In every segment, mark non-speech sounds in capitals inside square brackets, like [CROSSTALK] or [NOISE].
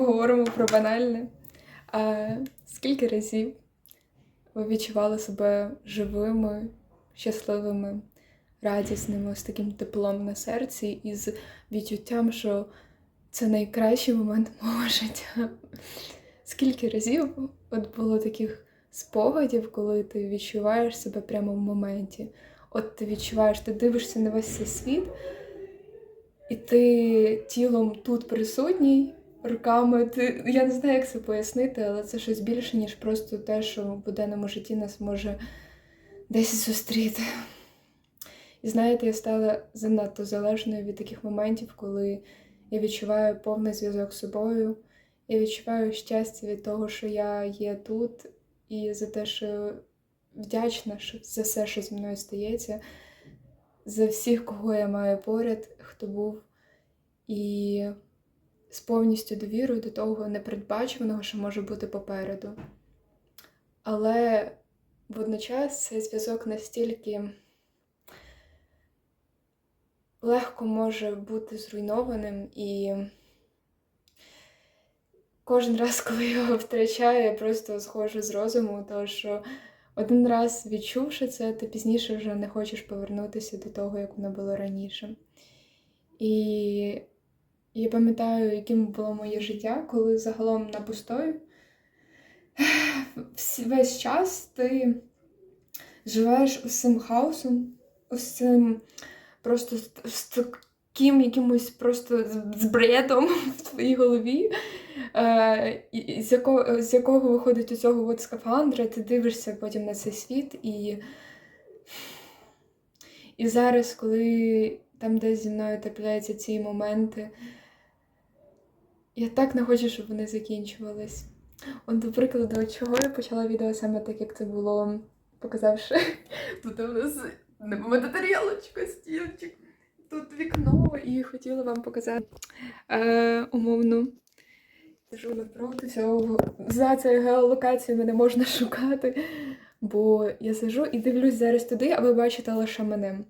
поговоримо про банальне. А, скільки разів ви відчували себе живими, щасливими, радісними, з таким теплом на серці і з відчуттям, що це найкращий момент [LAUGHS] мого життя? Скільки разів от було таких спогадів, коли ти відчуваєш себе прямо в моменті? От ти відчуваєш, ти дивишся на весь цей світ, і ти тілом тут присутній, руками. Ти... Я не знаю, як це пояснити, але це щось більше, ніж просто те, що в буденному житті нас може десь зустріти. І знаєте, я стала занадто залежною від таких моментів, коли я відчуваю повний зв'язок з собою. Я відчуваю щастя від того, що я є тут, і за те, що вдячна за все, що зі мною стається, за всіх, кого я маю поряд, хто був, і з повністю довірою до того непередбачуваного, що може бути попереду. Але водночас цей зв'язок настільки легко може бути зруйнованим і. Кожен раз, коли його втрачаю, я просто сходжу з розуму, тому що один раз відчувши це, ти пізніше вже не хочеш повернутися до того, як воно було раніше. І я пам'ятаю, яким було моє життя, коли загалом на постою весь час ти живеш ось цим хаосом, ось цим просто з, таким якимось просто з- в твоїй голові. Е, з, якого, з якого виходить у цього от скафандра, ти дивишся потім на цей світ, і, і зараз, коли там десь зі мною трапляються ці моменти, я так не хочу, щоб вони закінчувались. От, до прикладу, чого я почала відео саме так, як це було, показавши [LAUGHS] тут у нас не тарілочка, стільчик, тут вікно, і хотіла вам показати е, умовну. Сижу навпроти цього. За цією геолокацією мене можна шукати. Бо я сижу і дивлюсь зараз туди, а ви бачите лише мене.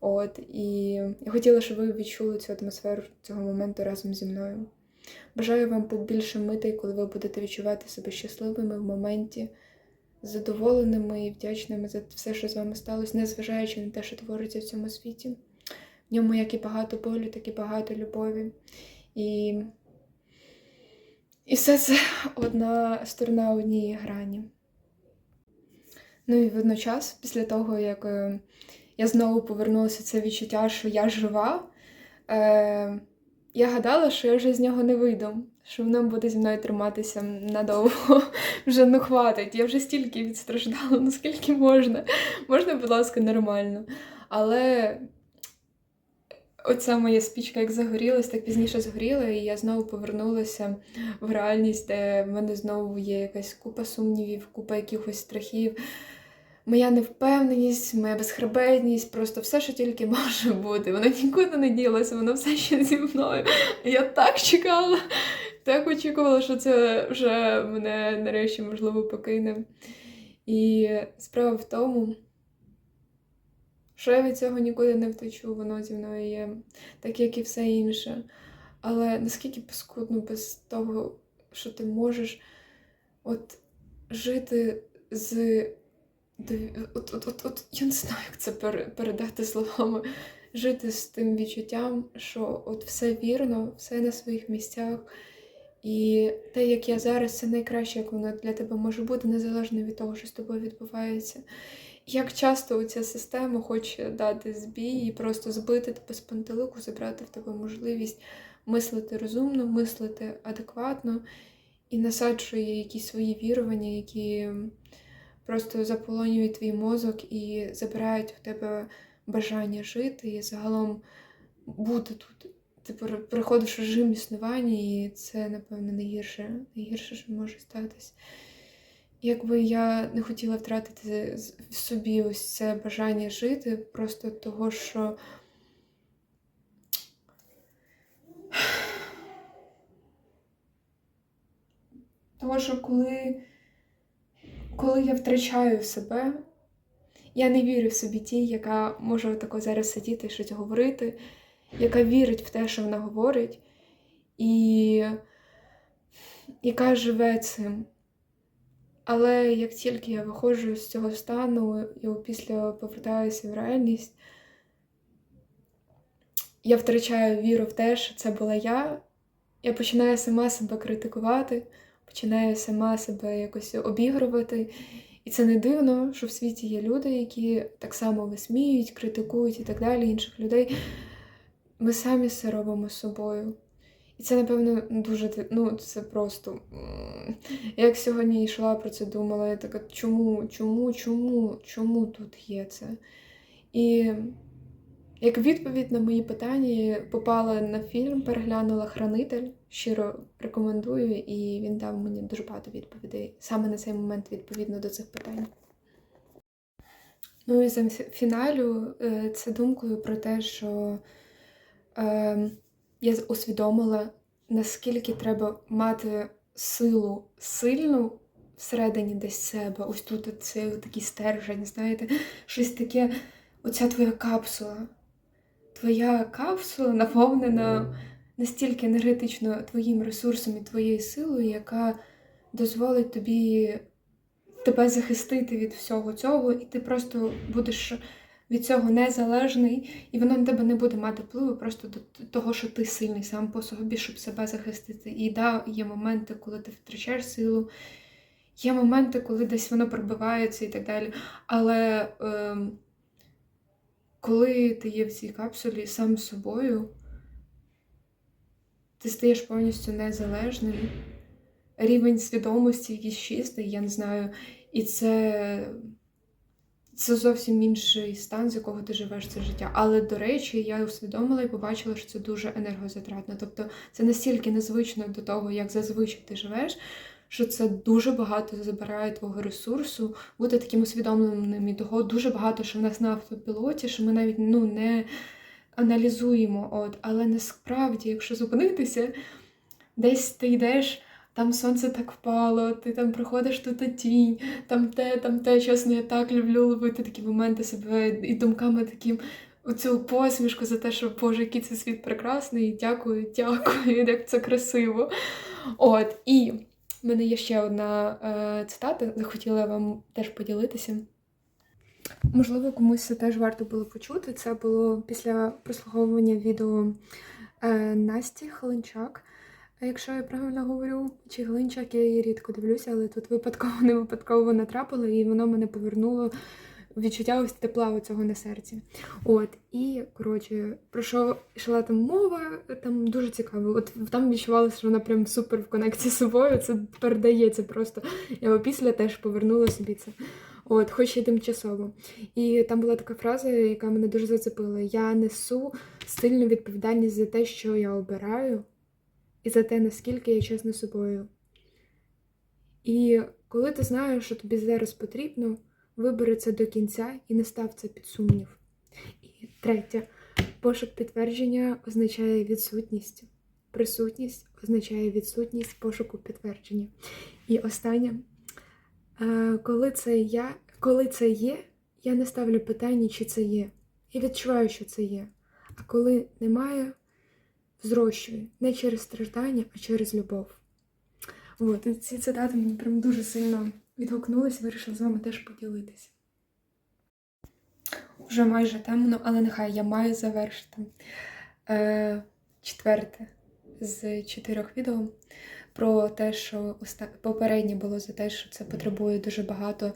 От, і я хотіла, щоб ви відчули цю атмосферу цього моменту разом зі мною. Бажаю вам побільше митей, коли ви будете відчувати себе щасливими в моменті, задоволеними і вдячними за все, що з вами сталося, незважаючи на те, що твориться в цьому світі. В ньому як і багато болю, так і багато любові. І і все це [LAUGHS] одна сторона однієї грані. Ну і водночас, після того, як е, я знову повернулася це відчуття, що я жива, е, я гадала, що я вже з нього не вийду, що воно буде зі мною триматися надовго. [LAUGHS] Вже ну хватить. Я вже стільки відстраждала, [LAUGHS] наскільки можна. Можна, будь ласка, нормально. Але оця моя спічка як загорілась, так пізніше згоріла, і я знову повернулася в реальність, де в мене знову є якась купа сумнівів, купа якихось страхів. Моя невпевненість, моя безхребетність, просто все, що тільки [LAUGHS] може бути. Воно нікуди не ділося, воно все ще зі мною. Я так чекала, так очікувала, що це вже мене нарешті можливо покине. І справа в тому, що я від цього нікуди не втечу, воно зі мною є, так як і все інше. Але наскільки паскудно без того, що ти можеш от жити з. Дов- От, от, от, от, я не знаю, як це передати словами. Жити з тим відчуттям, що от все вірно, все на своїх місцях. І те, як я зараз, це найкраще, як воно для тебе може бути, незалежно від того, що з тобою відбувається. Як часто ця система хоче дати збій і просто збити тебе з пантелику, забрати в тебе можливість мислити розумно, мислити адекватно і насаджує якісь свої вірування, які просто заполонюють твій мозок і забирають у тебе бажання жити і загалом бути тут. Ти переходиш в режим існування, і це, напевно, найгірше, найгірше, що може статись. Якби я не хотіла втратити в собі ось це бажання жити, просто того, що [SIGHS] того, що коли, коли я втрачаю себе, я не вірю в собі тій, яка може тако зараз сидіти і щось говорити, яка вірить в те, що вона говорить. І яка живе цим. Але як тільки я виходжу з цього стану і після повертаюся в реальність, я втрачаю віру в те, що це була я. Я починаю сама себе критикувати, починаю сама себе якось обігрувати. І це не дивно, що в світі є люди, які так само висміюють, критикують і так далі інших людей. Ми самі це робимо з собою. І це, напевно, дуже ну, це просто. Я як сьогодні йшла про це думала, я така, чому, чому, чому, чому тут є це? І як відповідь на мої питання попала на фільм, переглянула Хранитель. Щиро рекомендую, і він дав мені дуже багато відповідей саме на цей момент відповідно до цих питань. Ну і за фіналю е, це думкою про те, що е, я усвідомила, наскільки треба мати силу сильну всередині десь себе. Ось тут це такий стержень, знаєте, щось таке, оця твоя капсула. Твоя капсула наповнена настільки енергетично твоїм ресурсом і твоєю силою, яка дозволить тобі тебе захистити від всього цього, і ти просто будеш від цього незалежний, і воно на тебе не буде мати впливу просто до того, що ти сильний сам по собі, щоб себе захистити. І да, є моменти, коли ти втрачаєш силу, є моменти, коли десь воно пробивається і так далі. Але ем, коли ти є в цій капсулі сам з собою, ти стаєш повністю незалежним. Рівень свідомості якийсь чистий, я не знаю. І це, це зовсім інший стан, з якого ти живеш це життя. Але, до речі, я усвідомила і побачила, що це дуже енергозатратно. Тобто це настільки незвично до того, як зазвичай ти живеш, що це дуже багато забирає твого ресурсу, бути таким усвідомленим і того дуже багато, що в нас на автопілоті, що ми навіть ну, не аналізуємо. От. Але насправді, якщо зупинитися, десь ти йдеш. Там сонце так впало, ти там проходиш тут тінь, там те, там те. Чесно, я так люблю ловити такі моменти себе і думками таким оцю посмішку за те, що Боже, який це світ прекрасний. Дякую, дякую, [LAUGHS] як це красиво. От, і в мене є ще одна е, цитата, захотіла вам теж поділитися. Можливо, комусь це теж варто було почути. Це було після прослуховування відео е, Насті Хеленчак. А Якщо я правильно говорю, чи Глинчак, я її рідко дивлюся, але тут випадково не випадково натрапило, і воно мене повернуло відчуття ось тепла у цього на серці. От, і коротше, про що йшла там мова, там дуже цікаво. От там відчувалося, що вона прям супер в конекції з собою. Це передається просто. Я опісля теж повернула собі це. От, хоч і тимчасово. І там була така фраза, яка мене дуже зацепила: я несу сильну відповідальність за те, що я обираю і за те, наскільки я чесна собою. І коли ти знаєш, що тобі зараз потрібно, вибери це до кінця і не став це під сумнів. І третє, пошук підтвердження означає відсутність. Присутність означає відсутність пошуку підтвердження. І останнє, е, коли це я, коли це є, я не ставлю питання, чи це є. Я відчуваю, що це є. А коли немає, зрощує не через страждання, а через любов. От, і ці цитати мені прям дуже сильно відгукнулися, вирішила з вами теж поділитися. Вже майже темно, але нехай я маю завершити. Е, четверте з чотирьох відео про те, що попереднє було за те, що це потребує дуже багато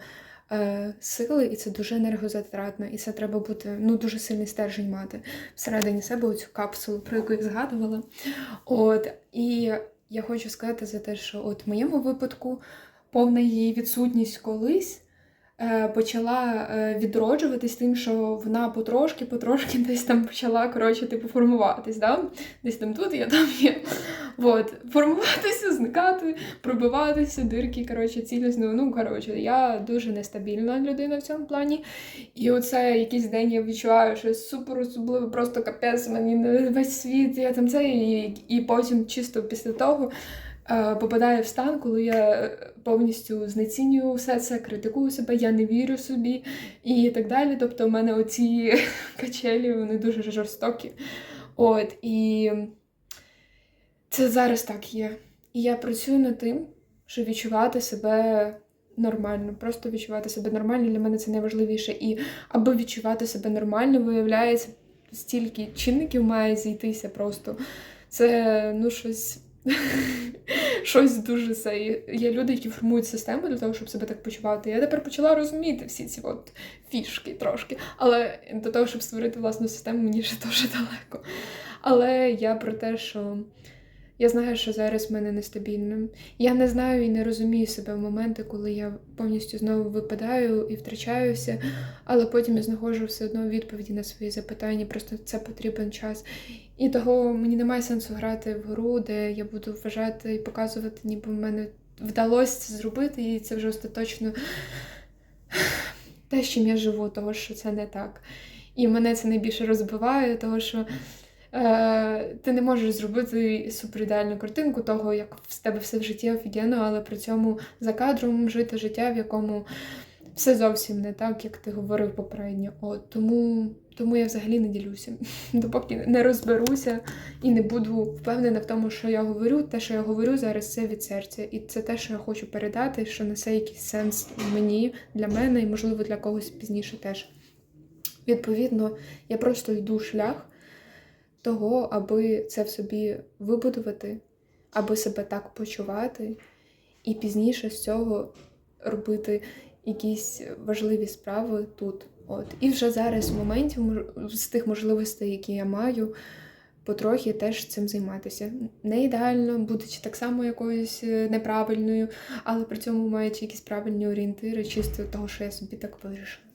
е, сили, і це дуже енергозатратно, і це треба бути ну, дуже сильний стержень мати всередині себе оцю капсулу, про яку я згадувала. От, і я хочу сказати за те, що от в моєму випадку повна її відсутність колись почала е, відроджуватись тим, що вона потрошки, потрошки [LAUGHS] десь там почала коротше, типу, формуватись. Да? Десь там тут є, там є. От, формуватися, зникати, пробиватися, дирки, коротше, цілісно. Ну, коротше, я дуже нестабільна людина в цьому плані. І оце якийсь день я відчуваю, що супер особливо, просто капець, мені весь світ, я там це, і, і потім чисто після того. е, Попадаю в стан, коли я е, повністю знецінюю все це, критикую себе, я не вірю собі і так далі. Тобто, в мене оці [LAUGHS] качелі вони дуже жорстокі. От, і це зараз так є. І я працюю над тим, щоб відчувати себе нормально. Просто відчувати себе нормально для мене це найважливіше. І аби відчувати себе нормально, виявляється, стільки чинників має зійтися просто. Це ну щось. [LAUGHS] Щось дуже це. Є люди, які формують систему для того, щоб себе так почувати. Я тепер почала розуміти всі ці от фішки трошки. Але до того, щоб створити власну систему, мені ще [LAUGHS] дуже далеко. Але я про те, що я знаю, що зараз в мене нестабільно. Я не знаю і не розумію себе в моменти, коли я повністю знову випадаю і втрачаюся, але потім я знаходжу все одно відповіді на свої запитання. Просто це потрібен час. І того мені немає сенсу грати в гру, де я буду вважати і показувати, ніби в мене вдалося це зробити, і це вже остаточно те, з чим я живу, того що це не так. І мене це найбільше розбиває, того що е, ти не можеш зробити суперідеальну картинку того, як в тебе все в житті офігенно, але при цьому за кадром жити життя, в якому все зовсім не так, як ти говорив попередньо. От тому, тому я взагалі не ділюся. [LAUGHS] Допоки не розберуся і не буду впевнена в тому, що я говорю. Те, що я говорю зараз, це від серця. І це те, що я хочу передати, що несе якийсь сенс мені, для мене і, можливо, для когось пізніше теж. Відповідно, я просто йду шлях того, аби це в собі вибудувати, аби себе так почувати, і пізніше з цього робити якісь важливі справи тут. От. І вже зараз в моменті з тих можливостей, які я маю, потрохи теж цим займатися. Не ідеально, будучи так само якоюсь е, неправильною, але при цьому маючи якісь правильні орієнтири, чисто того, що я собі так вирішила.